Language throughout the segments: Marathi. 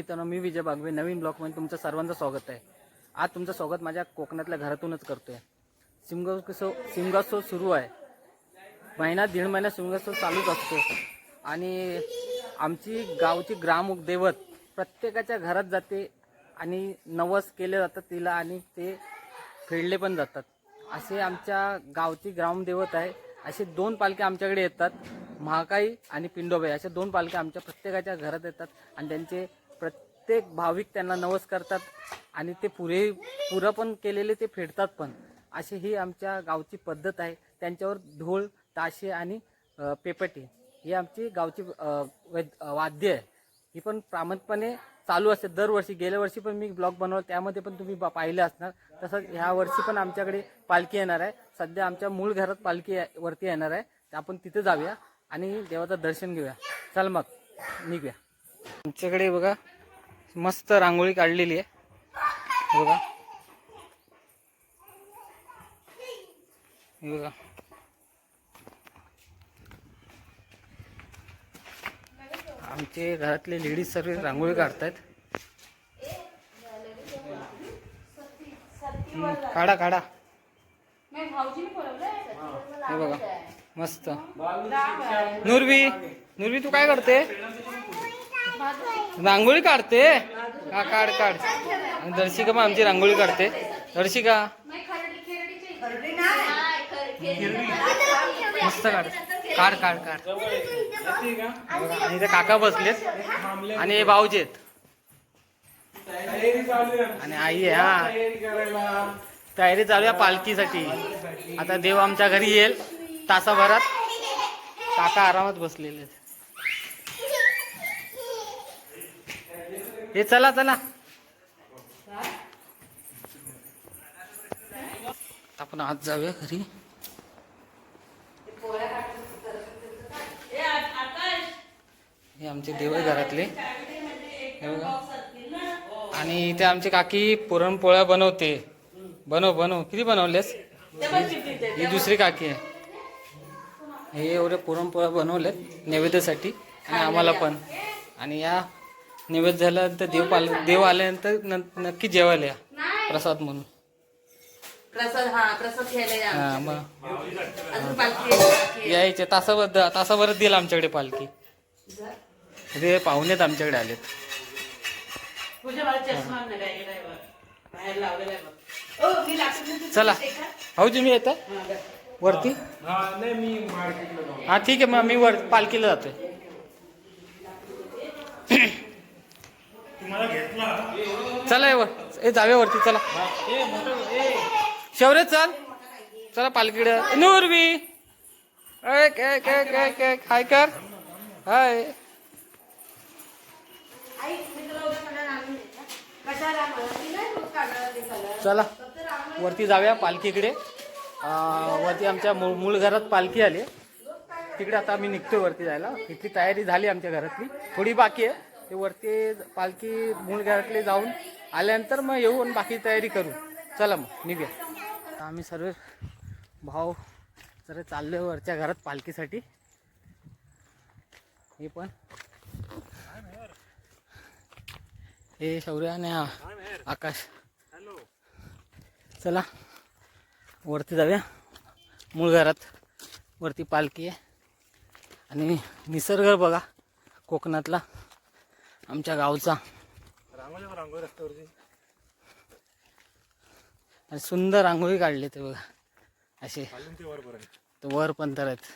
मित्रांनो मी विजय बागवे नवीन ब्लॉकमध्ये तुमचं सर्वांचं स्वागत आहे. आज तुमचं स्वागत माझ्या कोकणातल्या घरातूनच करतोय. शिमगोत्सव सिमगोत्सव सुरू आहे. महिना दीड महिना सिमगोत्सव चालूच असतो. आणि आमची गावची ग्रामदैवत प्रत्येकाच्या घरात जाते आणि नवस केले जातात तिला आणि ते फेडले पण जातात. असे आमच्या गावची ग्रामदैवत आहे. असे दोन पालख्या आमच्याकडे येतात. महाकाई आणि पिंडोबाई. अशा दोन पालख्या आमच्या प्रत्येकाच्या घरात येतात आणि त्यांचे प्रत्येक भाविक त्यांना नवस करतात आणि ते पुरे पुरं पण केलेले ते फेडतात पण. अशी ही आमच्या गावची पद्धत आहे. त्यांच्यावर ढोल ताशे आणि पेपटी ही आमची गावची वैद- वाद्य आहे. ही पण प्रामाणिकपणे चालू असते. दरवर्षी गेल्या वर्षी पण मी ब्लॉग बनवला. त्यामध्ये पण तुम्ही पाहिलं असणार. तसंच ह्या वर्षी पण आमच्याकडे पालखी येणार आहे. सध्या आमच्या मूळ घरात पालखी वरती येणार आहे. आपण तिथे जाऊया आणि देवाचं दर्शन घेऊया. चल मग निघूया. आमच्याकडे बघा मस्त रांगोळी काढलेली आहे. बघा. हे बघा. आमचे घरातले लेडीज सर्व रांगोळी काढतायत. काढा काढा. हे बघा मस्त. नुरवी नुरवी तू काय करते? रांगोळी काढते. हा काढ काढ. दर्शिका मग आमची रांगोळी काढते. दर्शिका. मस्त काढ. काढ काढ काढ. आणि ते काका बसलेत. आणि हे भाऊजी आणि आई आहे हा. तयारी चालू आहे पालखीसाठी. आता देव आमच्या घरी येईल तासाभरात. काका आरामात बसलेले आहेत. हे चला चला. आपण आज जाऊया घरी. हे आमचे देवळ घरातले. आणि इथे आमची काकी पुरणपोळ्या बनवते. बनव बनव. किती बनवलेस? ही दुसरी काकी आहे. हे एवढे पुरणपोळ्या बनवलेत नैवेद्यासाठी आणि आम्हाला पण. आणि या नैवेद्य झाल्यानंतर देव पाल देव आल्यानंतर न- नक्की जेवायला या. प्रसाद म्हणून. प्रसाद हा प्रसाद घ्यायला या हा मग. अजून पालखी आहे, पालखी आहे. यायचे तासाभर तासाभरात देईल आमच्याकडे पालखी. ते पाहुणेत आमच्याकडे आलेत. तुझ्या मला चष्मा नाही राहिलेला आहे बघ. बाहेर लावलेला आहे बघ. ओ, मी लाकूड नेतो, तू चला. ते का? भाऊजी मी येतं. हा. वरती? हा ठीक आहे मग मी वर पालखीला जातोय. चला ये जाऊया वरती चला. शौर्य चल. चला पालखीकडे. नूरवी. ए काय काय काय काय हाय कर. हाय. चला. वरती जाऊया पालखीकडे. अं, वरती आमच्या मूळ मूळ घरात पालखी आली. तिकडे आता आम्ही निघतोय वरती जायला. इथली तयारी झाली आमच्या घरातली. थोडी बाकी आहे. ते वरती पालखी मूळ घरातले जाऊन आल्यानंतर मग येऊन बाकी तयारी करू. चला मग निघूया. आम्ही सर्व भाऊ जरा आहे वरच्या घरात पालखीसाठी. हे पण. हे शौर्य आणि हा आकाश. चला वरती जाऊया. मूळ घरात वरती पालखी आहे. आणि निसर्ग बघा कोकणातला. आमच्या गावचा. आणि सुंदर रांगोळी काढली ते बघा. असे. वर पण तर आहेत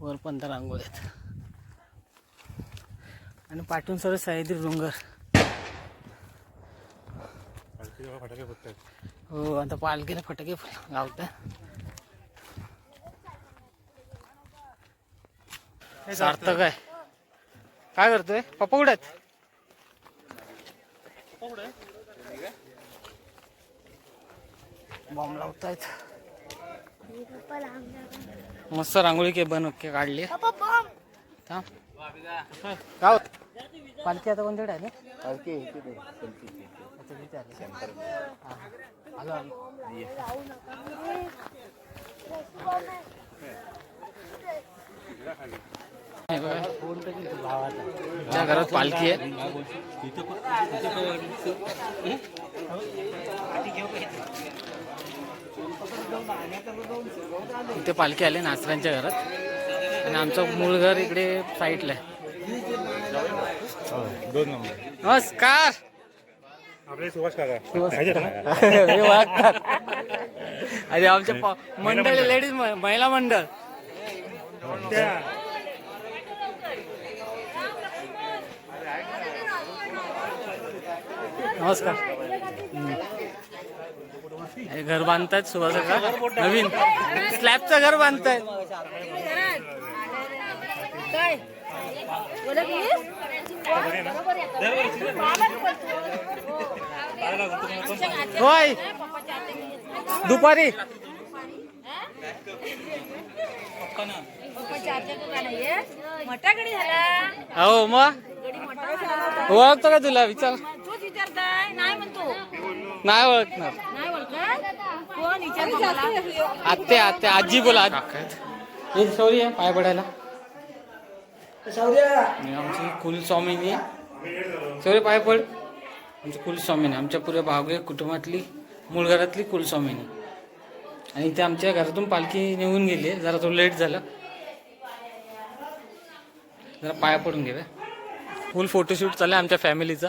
वर पण तर रांगोळी आहेत. आणि पाठून सर्व सह्याद्री डोंगर. हो आता पालखीला फटाके लावतात. सार्थक आहे. काय करतोय? पप्पा कुठे आहेत? बॉम्ब लावतायत. मस्त रांगोळी के बन के काढली. थांब. काय? पालखी आता कोणत्याकडे आहे तिथे आले. त्या घरात पालखी आहे. इथे पालखी आली नाचऱ्यांच्या घरात. आणि आमचं मूळ घर इकडे साईडला आहे. नमस्कार. आपले सुभाष काका. अरे आमच्या मंडळ लेडीज महिला मंडळ. नमस्कार. हे घर बांधतायत सुभाष का नवीन. स्लॅबचं घर बांधतायत. होय. दुपारी. हो मग? हो, ओळखतो का तुला? विचार. नाही ओळखणार. नाही ओळखत आत्ते आत्ते आजी बोला. हे सॉरी आहे पाय पडायला. आमची कुलस्वामिनी. सॉरी पाय पड. आमची कुलस्वामिनी आमच्या पुऱ्या भावगे कुटुंबातली मूळ घरातली कुलस्वामिनी. आणि इथे आमच्या घरातून पालखी निघून गेली. आहे जरा थोडं लेट झालं. जरा पाया पडून घेऊया फुल फोटोशूट चालू आहे आमच्या फॅमिलीचा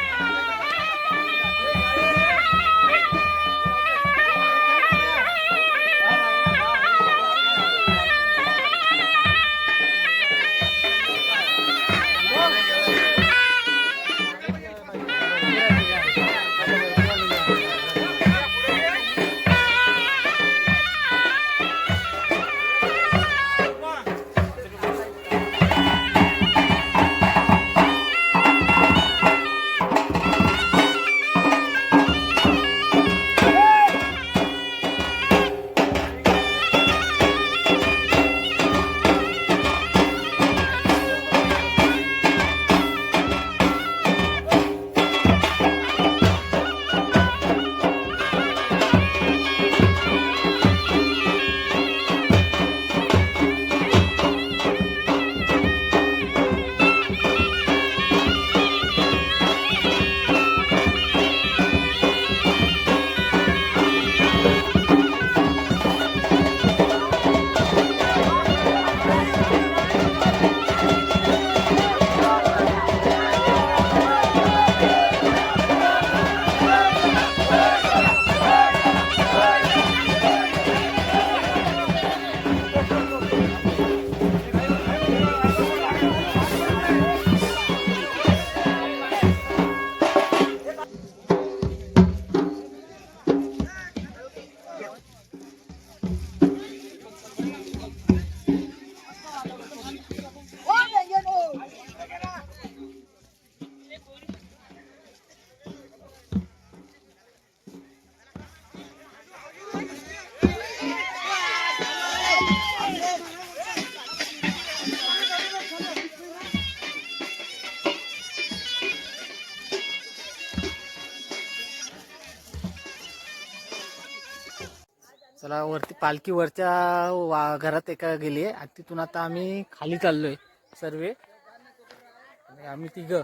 वरच्या वा घरात एका गेली आहे आणि तिथून आता आम्ही खाली चाललोय सर्वे. सर्व आम्ही तिघं.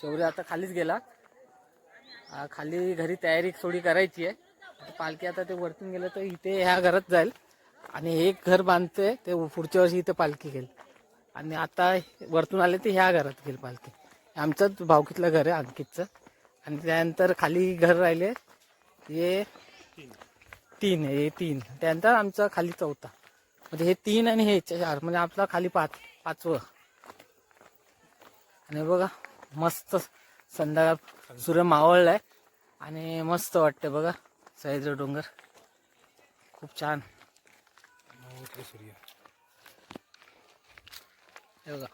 शौर्य आता खालीच गेला. खाली घरी तयारी थोडी करायची आहे पालखी आता ते वरतून गेलं तर इथे ह्या घरात जाईल. आणि एक घर बांधतोय ते पुढच्या वर्षी इथे पालखी घेईल. आणि आता वरतून आले ते ह्या घरात घेईल पालखी. आमचंच भावकीतलं घर आहे अंकितचं. आणि त्यानंतर खाली घर राहिले. हे तीन हे तीन. त्यानंतर आमचा खाली चौथा. म्हणजे हे तीन आणि हे चार म्हणजे आपला खाली पाच पाचवं. आणि बघा मस्त संध्याकाळ सूर्य मावळलाय. आणि मस्त वाटते बघा सह्याद्री डोंगर. खूप छान. हे बघा.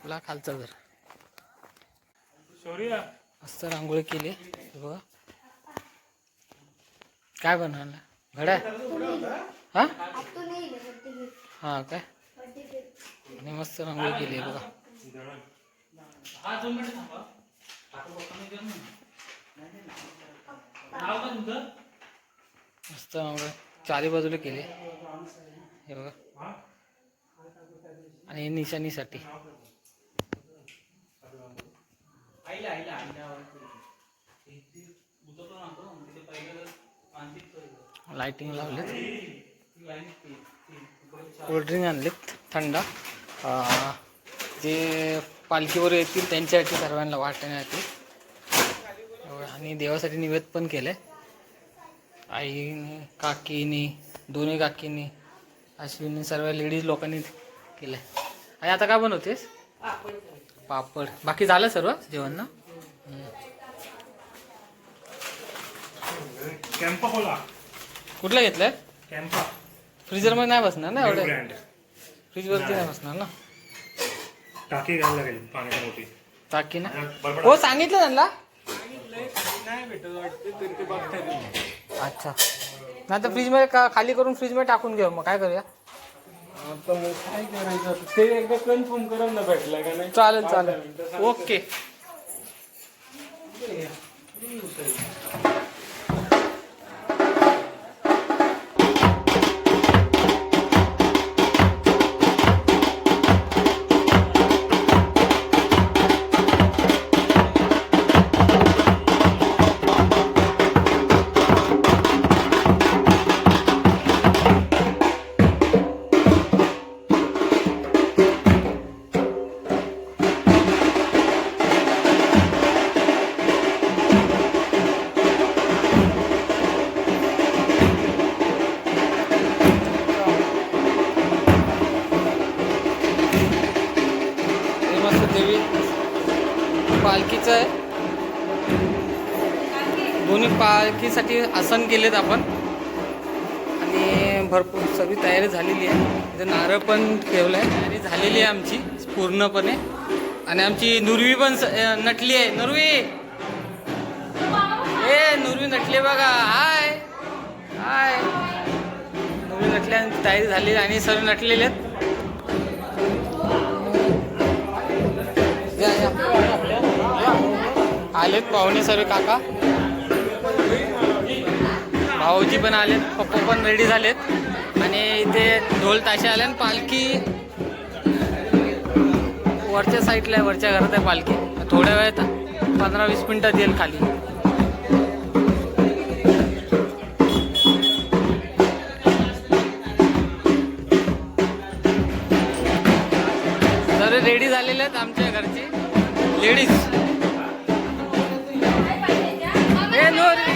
आपला खालचा घर शौर्य. मस्त रांगोळी केली. हे बघा. काय बनवलं? घड्या हा? हा काय? आणि मस्त रांगोळी केली आहे बघा मस्त रांगोळी. चारी बाजूला केली. हे बघा. आणि निशाणीसाठी. लाइटिंग लावलेत. कोल्ड्रिंक आणलेत थंड. जे पालखीवर येतील त्यांच्यासाठी सर्वांना वाटण्यासाठी. आणि देवासाठी निवेद पण केलंय. आईने काकीने दोन्ही काकीने अश्विनी सर्व लेडीज लोकांनी केलंय. आई आता काय बनवतेस? पापड. बाकी झालं सर्व जेवण ना? कुठलं घेतलंय? कॅम्पा फ्रीजरमध्ये नाही बसणार ना एवढं? ब्रँड फ्रीज वरती नाही. बसणार ना? टाकी घालायला लागेल पाण्याची मोठी. टाकी ना? हो सांगितलं त्यांना. अच्छा. नाही तर फ्रीजमध्ये का खाली करून फ्रीजमध्ये टाकून घेऊ मग काय करूया? आता मग काय करायचं आता? ते एकदा कन्फर्म करा ना भेटला का नाही? चालेल चालेल. ओके. देवी. पालखीचं आहे. दोन्ही पालखीसाठी आसन केलेत आपण. आणि भरपूर सगळी तयारी झालेली आहे. इथं नारळ पण ठेवलं आहे तयारी झालेली आहे आमची पूर्णपणे. आणि आमची नुरवी पण नटली आहे. नुरवी! ए नुरवी नटली आहे बघा. हाय. हाय. नुरवी नटली आणि तयारी झालेली आहे आणि सर्व नटलेले आहेत. आलेत पाहुणे सर्व काका. भाऊजी पण आलेत पप्पा पण रेडी झालेत. आणि इथे ढोल ताशे आले आणि पालखी वरच्या साईडला आहे वरच्या घरात आहे पालखी. थोड्या वेळात पंधरा वीस मिनिटात येईल खाली. सर्व रेडी झालेले आहेत आमच्या घरचे. लेडीज. ए नोरी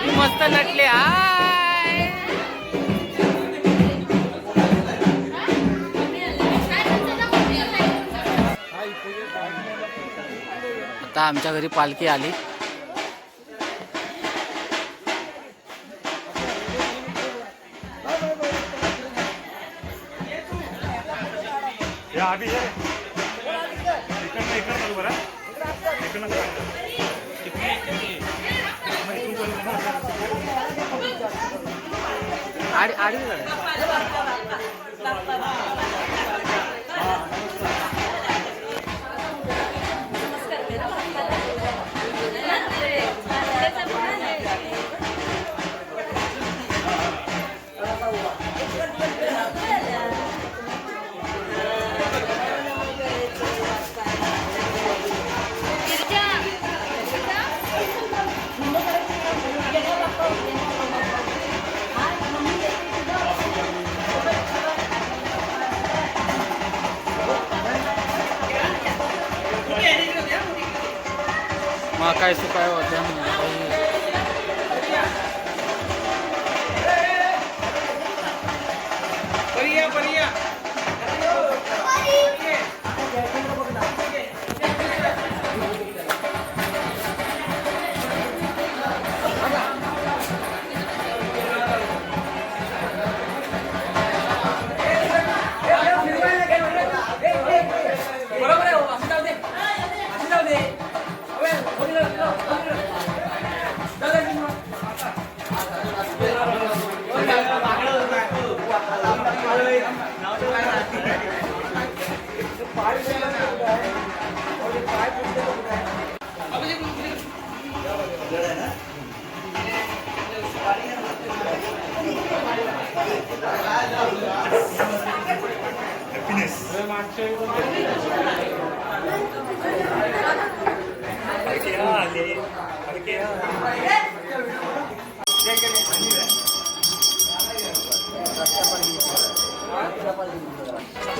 तू मस्त नटले. हाय. आता आमच्या घरी पालखी आली. आडी आडी मग काय सुकाय होत्या happiness. Thank you.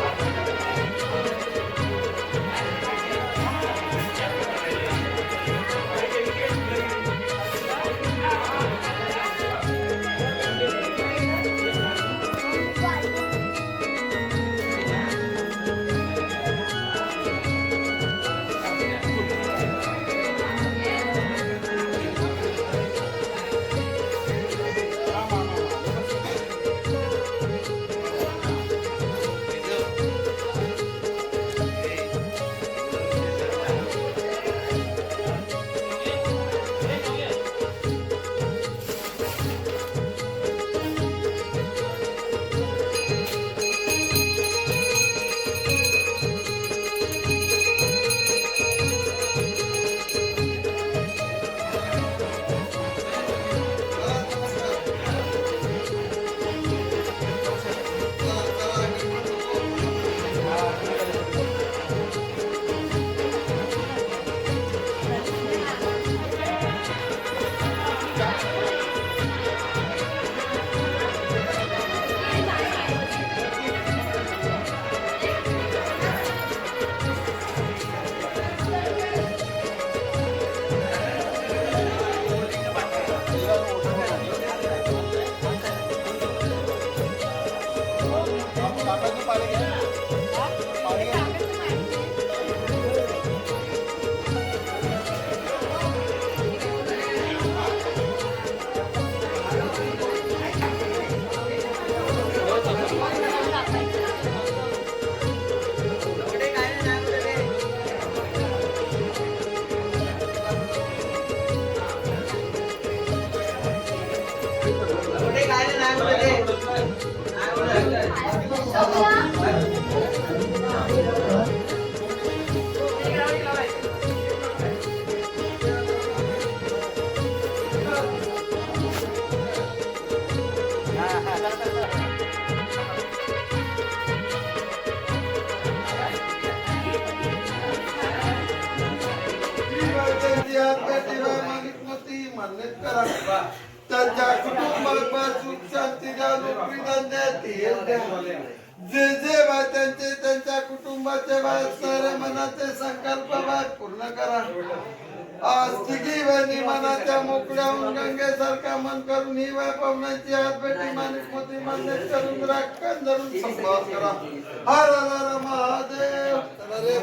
गंगेसारखा मन करून ही बाय पवनाची हात बेटी माणिक मोती मान्य करून राखण धरून संभाव करा. हर हर महादेव. रे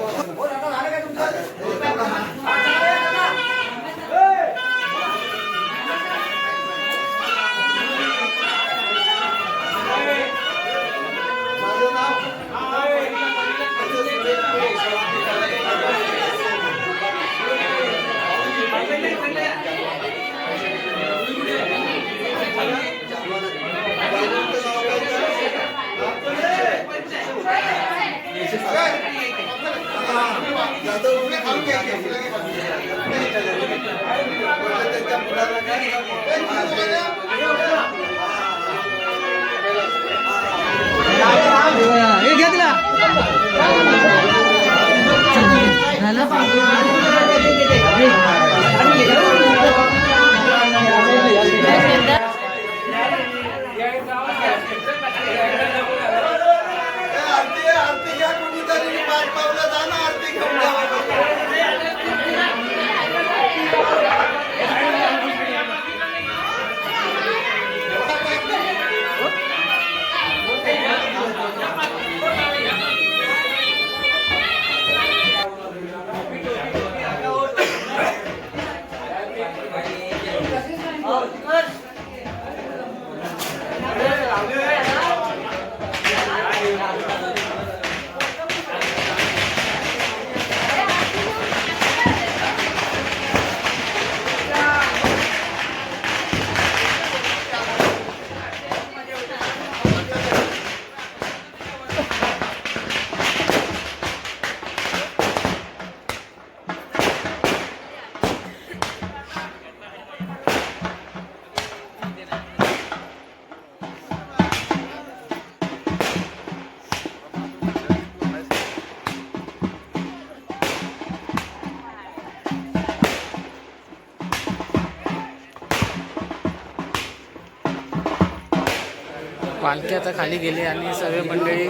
पालखी आता खाली गेली आणि सर्व मंडळी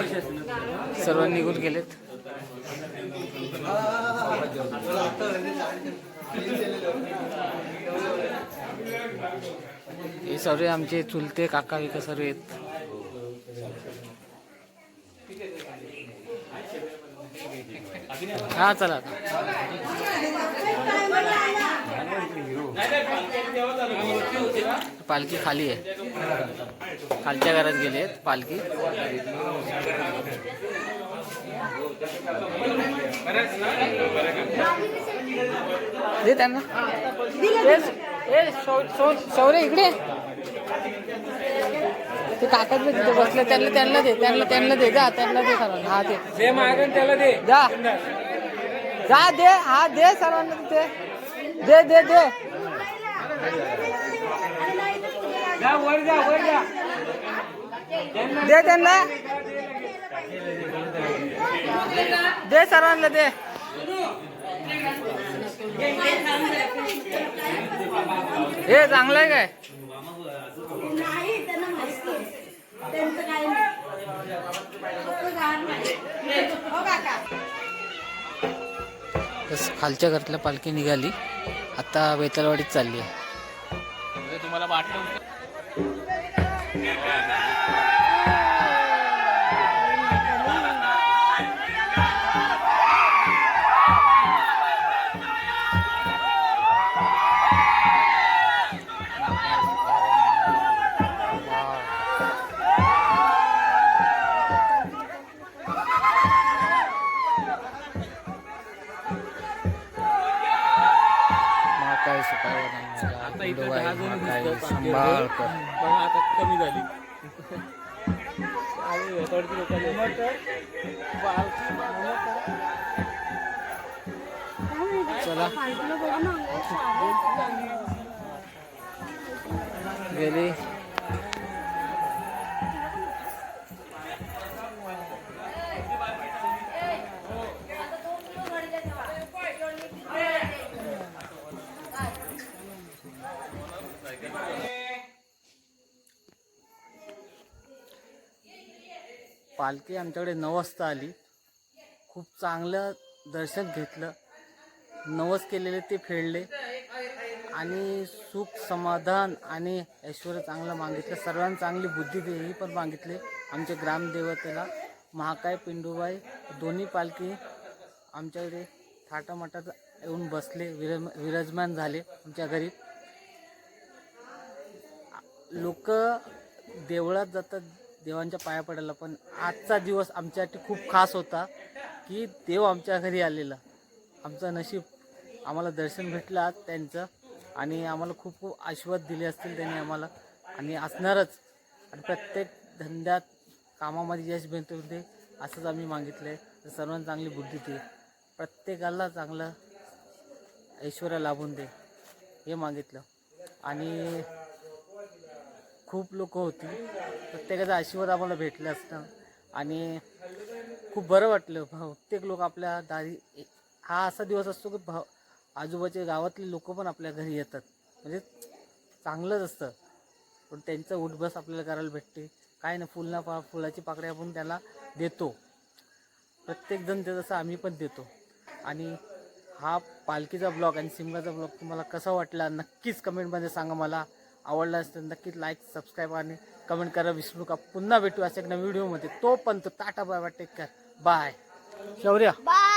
सर्व निघून गेलेत. हे सर्व आमचे चुलते काका विका सर्व आहेत. हा चला. पालखी खाली आहे. खालच्या घरात गेली आहेत पालखी. दे त्यांना. शौर्य इकडे. ते काकात तिथे बसले त्यांना त्यांना दे त्यांना त्यांना दे जा त्यांना दे सर्वांना. हा दे. त्याला दे. जा. जा दे हा दे सर्वांना तिथे. दे दे दे. जा वर जा वर जा. दे त्यांना. दे सर्वांना दे. हे चांगलं आहे काय? तस खालच्या घरातल्या पालखी निघाली. आता वेतलवाडीत चालली आहे. महाकाय सांभाळकर बघा आता कमी झाली. आणि थोडी लोकांना चला. गेली. पालखी आमच्याकडे नऊ वाजता आली. खूप चांगलं दर्शन घेतलं. नवस केलेले ते फेडले. आणि सुख समाधान आणि ऐश्वर चांगलं मागितलं. सर्वांना चांगली बुद्धी देही पण मागितले आमच्या ग्रामदेवतेला. महाकाय पिंडूबाई दोन्ही पालखी आमच्याकडे थाटामाटात येऊन बसले. विर विराजमान झाले आमच्या घरी. लोक देवळात जातात. देवांच्या पाया पडायला पण आजचा दिवस आमच्यासाठी खूप खास होता की देव आमच्या घरी आलेला. आमचं नशीब आम्हाला दर्शन भेटलं आज त्यांचं आणि आम्हाला खूप खूप आशीर्वाद दिले असतील त्यांनी आम्हाला. आणि असणारच. आणि प्रत्येक धंद्यात कामामध्ये यश भेटू दे असंच आम्ही मागितलं आहे सर्वांना चांगली बुद्धी दे प्रत्येकाला चांगलं ऐश्वर्य लाभून दे हे मागितलं. आणि खूप लोक होती. प्रत्येकाचा आशीर्वाद आम्हाला भेटला असतं. आणि खूप बरं वाटलं. प्रत्येक लोक आपल्या दारी हा असा दिवस असतो की भाव आजूबाजूच्या गावातले लोक पण आपल्या घरी येतात. म्हणजे चांगलंच असतं. पण त्यांचं उठबस आपल्याला करायला भेटते. काय ना फुलना पा फुलाची पाकळी आपण त्याला देतो. प्रत्येकजण ते तसं आम्ही पण देतो. आणि हा पालखीचा ब्लॉग आणि सिमगाचा ब्लॉग तुम्हाला कसा वाटला नक्कीच कमेंटमध्ये सांगा मला. आवडला असेल नक्कीच लाईक सबस्क्राईब आणि कमेंट करा विसरू नका. पुन्हा भेटू अशा एक नवीन व्हिडिओमध्ये तोपर्यंत tata bye bye take care bye Shaurya. Bye